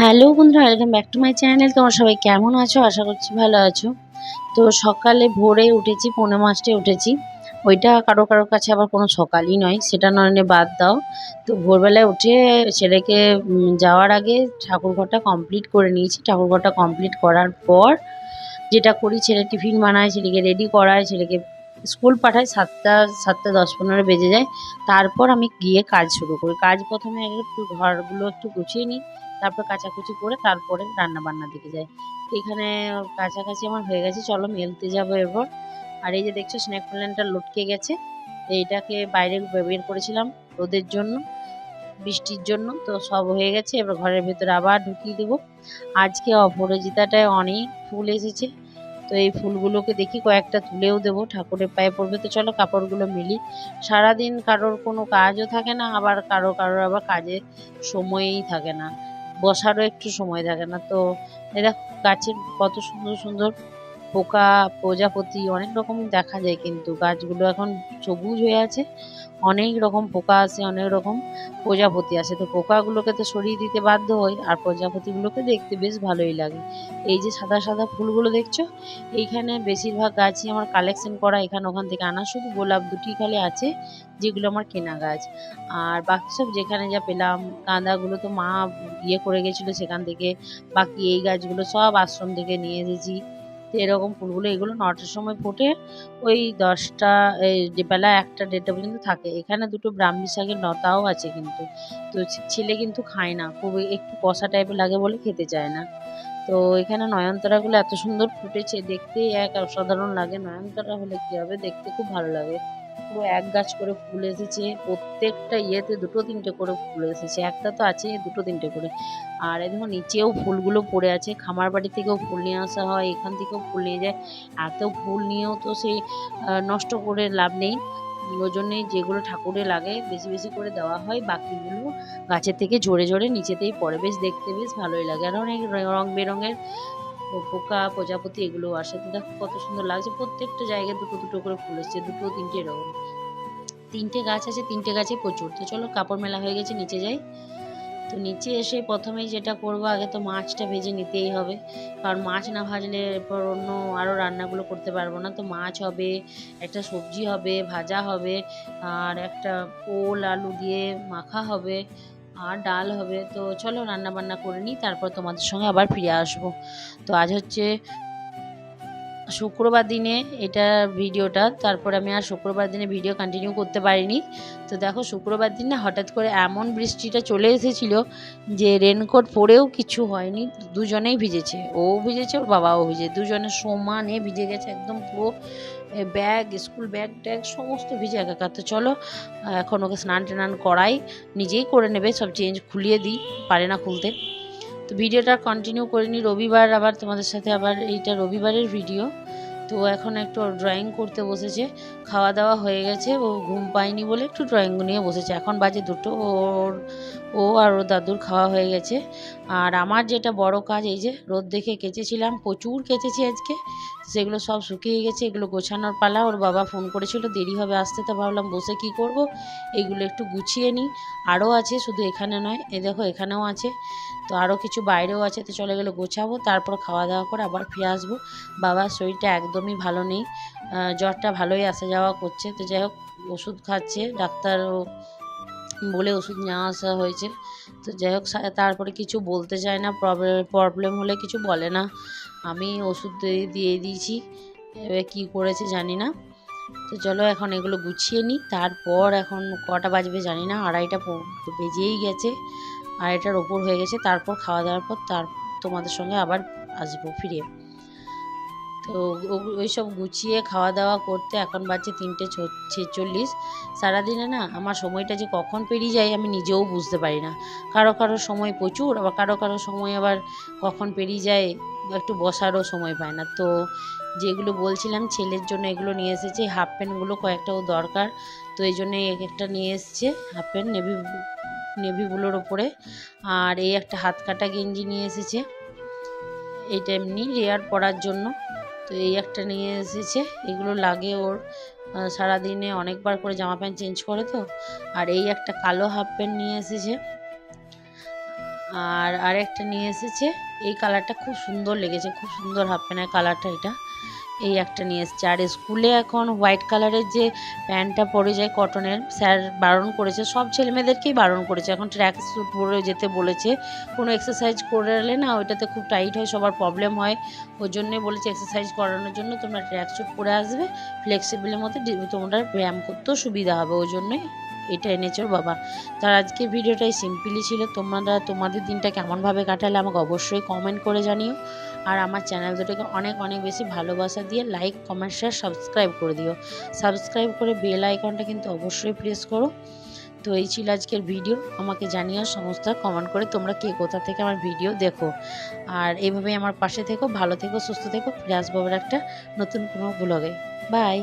Hello বন্ধুরা welcome back to my channel তোমার সবাই কেমন আছো? আশা করছি ভালো আছো। তো সকালে ভোরে উঠেছি, পৌনে পাঁচটায় উঠেছি। ওইটা কারও কারও কাছে আবার কোনো সকালই নয়, সেটা নয় বাদ দাও। তো ভোরবেলায় উঠে ছেলেকে যাওয়ার আগে ঠাকুরঘরটা কমপ্লিট করে নিয়েছি। ঠাকুরঘরটা কমপ্লিট করার পর যেটা করি, ছেলে টিফিন বানায়, ছেলেকে রেডি করায়, ছেলেকে স্কুল পাঠায়, সাতটা সাতটা দশ পনেরো বেজে যায়। তারপর আমি গিয়ে কাজ শুরু করি। কাজ প্রথমে আগে একটু ঘরগুলো একটু গুছিয়ে নিই। তারপর কাচাকুচি করে তারপরে রান্না বান্নার দিকে যাই এখানে কাছাকাছি আমার হয়ে গেছে, চলো মেলতে যাব এরপর। আর এই যে দেখছ, স্ন্যাক প্ল্যানটা লটকে গেছে। এইটাকে বাইরে বের করেছিলাম রোদের জন্য, বৃষ্টির জন্য, তো সব হয়ে গেছে। এবার ঘরের ভেতরে আবার ঢুকিয়ে দেবো। আজকে অপরাজিতাটায় অনেক ফুল এসেছে। তো এই ফুলগুলোকে দেখি কয়েকটা তুলেও দেবো, ঠাকুরের পায়ে পড়বে তো চলো কাপড়গুলো মিলি। সারাদিন কারোর কোনো কাজও থাকে না, আবার কারও কারোর আবার কাজের সময়ই থাকে না। বসারও একটু সময় থাকে না। তো এরা গাছের কত সুন্দর সুন্দর পোকা, প্রজাপতি অনেক রকম দেখা যায় কিন্তু গাছগুলো এখন সবুজ হয়ে আছে। অনেক রকম পোকা আসে, অনেক রকম প্রজাপতি আসে। তো পোকাগুলোকে তো সরিয়ে দিতে বাধ্য হই আর প্রজাপতিগুলোকে দেখতে বেশ ভালোই লাগে। এই যে সাদা সাদা ফুলগুলো দেখছ? এইখানে বেশিরভাগ গাছই আমার কালেকশন করা এখানে ওখান থেকে আনা। শুধু গোলাপ দুটি খালি আছে যেগুলো আমার কেনা গাছ। আর বাকি সব যেখানে যা পেলাম, গাঁদাগুলো তো মা ইয়ে করে গেছিল সেখান থেকে। বাকি এই গাছগুলো সব আশ্রম থেকে নিয়ে এসেছি। এরকম ফুলগুলো, এগুলো নটার সময় ফোটে। ওই দশটা, এই বেলা একটা, দেড়টা পর্যন্ত থাকে। এখানে দুটো ব্রাহ্মী শাকের লতাও আছে কিন্তু। তো ছেলে কিন্তু খায় না। খুবই একটু কষা টাইপের লাগে বলে খেতে চায় না। তো এখানে নয়নতারাগুলো এত সুন্দর ফুটেছে। দেখতে এক অসাধারণ লাগে। নয়নতারা হলে কি হবে? দেখতে খুব ভালো লাগে। পুরো এক গাছ করে ফুল এসেছে, প্রত্যেকটা ইয়েতে দুটো তিনটে করে ফুল এসেছে, একটা তো আছে দুটো তিনটে করে। আর দেখো নিচেও ফুলগুলো পড়ে আছে, খামার বাড়ি থেকেও ফুল নিয়ে আসা হয়, এখান থেকেও ফুল নিয়ে যায় এত ফুল নিয়েও তো সেই নষ্ট করে লাভ নেই। ওই জন্যই যেগুলো ঠাকুরে লাগে বেশি বেশি করে দেওয়া হয়, বাকিগুলো গাছের থেকে ঝরে ঝরে নিচেতেই পড়ে। বেশ দেখতে বেশ ভালোই লাগে। আর অনেক রং বেরঙের পোকা, প্রজাপতি এগুলো আসে। তো দেখো কত সুন্দর লাগছে, প্রত্যেকটা জায়গায় দুটো দুটো করে ফুল এসছে, দুটো তিনটে এরকম। তিনটে গাছ আছে, তিনটে গাছে প্রচুর। তো চলো, কাপড় মেলা হয়ে গেছে, নিচে যাই। তো নিচে এসে প্রথমেই যেটা করব, আগে তো মাছটা ভেজে নিতেই হবে। কারণ মাছ না ভাজলে এরপর অন্য আরও রান্নাগুলো করতে পারব না। তো মাছ হবে, একটা সবজি হবে, ভাজা হবে, আর একটা ওল আলু দিয়ে মাখা হবে। আর ডাল হবে, তো চলো রান্না বান্না করে নিই, তারপর তোমাদের সঙ্গে আবার ফিরে আসব। তো আজ হচ্ছে শুক্রবার দিনে এটা ভিডিওটা, তারপর আমি আর শুক্রবার দিনে ভিডিও কন্টিনিউ করতে পারিনি। তো দেখো শুক্রবার দিন না হঠাৎ করে এমন বৃষ্টিটা চলে এসেছিল যে রেনকোট পরেও কিছু হয়নি, দুজনেই ভিজেছে। ও ভিজেছে, ওর বাবাও ভিজে দুজনে সমানে ভিজে গেছে, একদম পুরো ব্যাগ স্কুল ব্যাগ ট্যাগ সমস্ত ভিজে একাকার। তো চলো এখন ওকে স্নান টান করাই। নিজেই করে নেবে, সব চেঞ্জ খুলিয়ে দিই, পারে না খুলতে। তো ভিডিওটা কন্টিনিউ করিনি রবিবার আবার তোমাদের সাথে আবার এইটা রবিবারের ভিডিও তো এখন একটু ড্রয়িং করতে বসেছে। খাওয়া দাওয়া হয়ে গেছে, ও ঘুম পায়নি বলে একটু ড্রয়িং নিয়ে বসেছে। এখন বাজে দুটো, ওর ও আর ওর দাদুর খাওয়া হয়ে গেছে। আর আমার যেটা বড় কাজ, এই যে রোদ দেখে কেচেছিলাম, প্রচুর কেচেছি আজকে। সেগুলো সব শুকিয়ে গেছে, এগুলো গোছানোর পালা। ওর বাবা ফোন করেছিল, দেরি হবে আসতে। তো ভাবলাম বসে কি করব? এগুলো একটু গুছিয়ে নিই। আরও আছে, শুধু এখানে নয়, এ দেখো এখানেও আছে। তো আরও কিছু বাইরেও আছে, তো চলে গেলে গোছাবো। তারপর খাওয়া দাওয়া করে আবার ফিরে আসব। বাবার শরীরটা একদমই ভালো নেই। জ্বরটা ভালোই আসা যাওয়া করছে। তো যাই হোক, ওষুধ খাচ্ছে ডাক্তার বলে ওষুধ নেওয়া আসা হয়েছে। তো যাই হোক তারপরে কিছু বলতে চায় না প্রবলেম প্রবলেম হলে কিছু বলে না। আমি ওষুধ দিয়ে দিয়েছি। এবার কী করেছে জানি না। তো চলো এখন এগুলো গুছিয়ে নিই। তারপর এখন কটা বাজবে জানি না, আড়াইটা বেজেই গেছে। আড়াইটার ওপর হয়ে গেছে। তারপর খাওয়া দাওয়ার পর তার তোমাদের সঙ্গে আবার আসব ফিরে। তো ওই সব গুছিয়ে খাওয়া দাওয়া করতে এখন বাজছে তিনটে ছেচল্লিশ। সারাদিনে না আমার সময়টা যে কখন পেরিয়ে যায় আমি নিজেও বুঝতে পারি না। কারও কারও সময় প্রচুর, আবার কারও কারও সময় আবার কখন পেরিয়ে যায় একটু বসারও সময় পায় না। তো যেগুলো বলছিলাম ছেলের জন্য এগুলো নিয়ে এসেছে, হাফ প্যান্টগুলো কয়েকটাও দরকার। তো এই জন্য এক একটা নিয়ে এসছে, হাফ প্যান্ট নেভি নেভি ব্লুর ওপরে। আর এই একটা হাত কাটা গেঞ্জি নিয়ে এসেছে। এইটা এমনি রেয়ার পরার জন্য। তো এই একটা নিয়ে এসেছে। এগুলো লাগে ওর সারাদিনে অনেকবার করে জামা প্যান্ট চেঞ্জ করে তো। আর এই একটা কালো হাফ প্যান্ট নিয়ে এসেছে। আর আরেকটা নিয়ে এসেছে। এই কালারটা খুব সুন্দর লেগেছে, খুব সুন্দর হাফ প্যান্টের কালারটা এটা। এই একটা নিয়ে এসেছে। আর স্কুলে এখন হোয়াইট কালারের যে প্যান্টটা পরে যায় কটনের, স্যার বারণ করেছে। সব ছেলেমেয়েদেরকেই বারণ করেছে। এখন ট্র্যাক স্যুট পরে যেতে বলেছে। কোনো এক্সারসাইজ করলে না ওইটাতে খুব টাইট হয়, সবার প্রবলেম হয়। ওই জন্যে বলেছে এক্সারসাইজ করানোর জন্য তোমরা ট্র্যাক স্যুট পরে আসবে। ফ্লেক্সিবলের মধ্যে তোমরা ব্যায়াম করতেও সুবিধা হবে। ওই জন্যই এটা এনেছো বাবা। তার আজকে ভিডিওটাই সিম্পলি ছিল। তোমরা তোমাদের দিনটা কেমনভাবে কাটালে আমাকে অবশ্যই কমেন্ট করে জানিও। আর আমার চ্যানেল দুটোকে অনেক অনেক বেশি ভালোবাসা দিয়ে লাইক কমেন্ট শেয়ার সাবস্ক্রাইব করে দিও। সাবস্ক্রাইব করে বেল আইকনটা কিন্তু অবশ্যই প্রেস করো। তো এই ছিল আজকের ভিডিও আমাকে জানিও সমস্ত কমেন্ট করে তোমরা কে কোথা থেকে আমার ভিডিও দেখো। আর এইভাবেই আমার পাশে থেকো, ভালো থেকো, সুস্থ থেকো। ফিরে আসব একটা নতুন কোনো ব্লগে বাই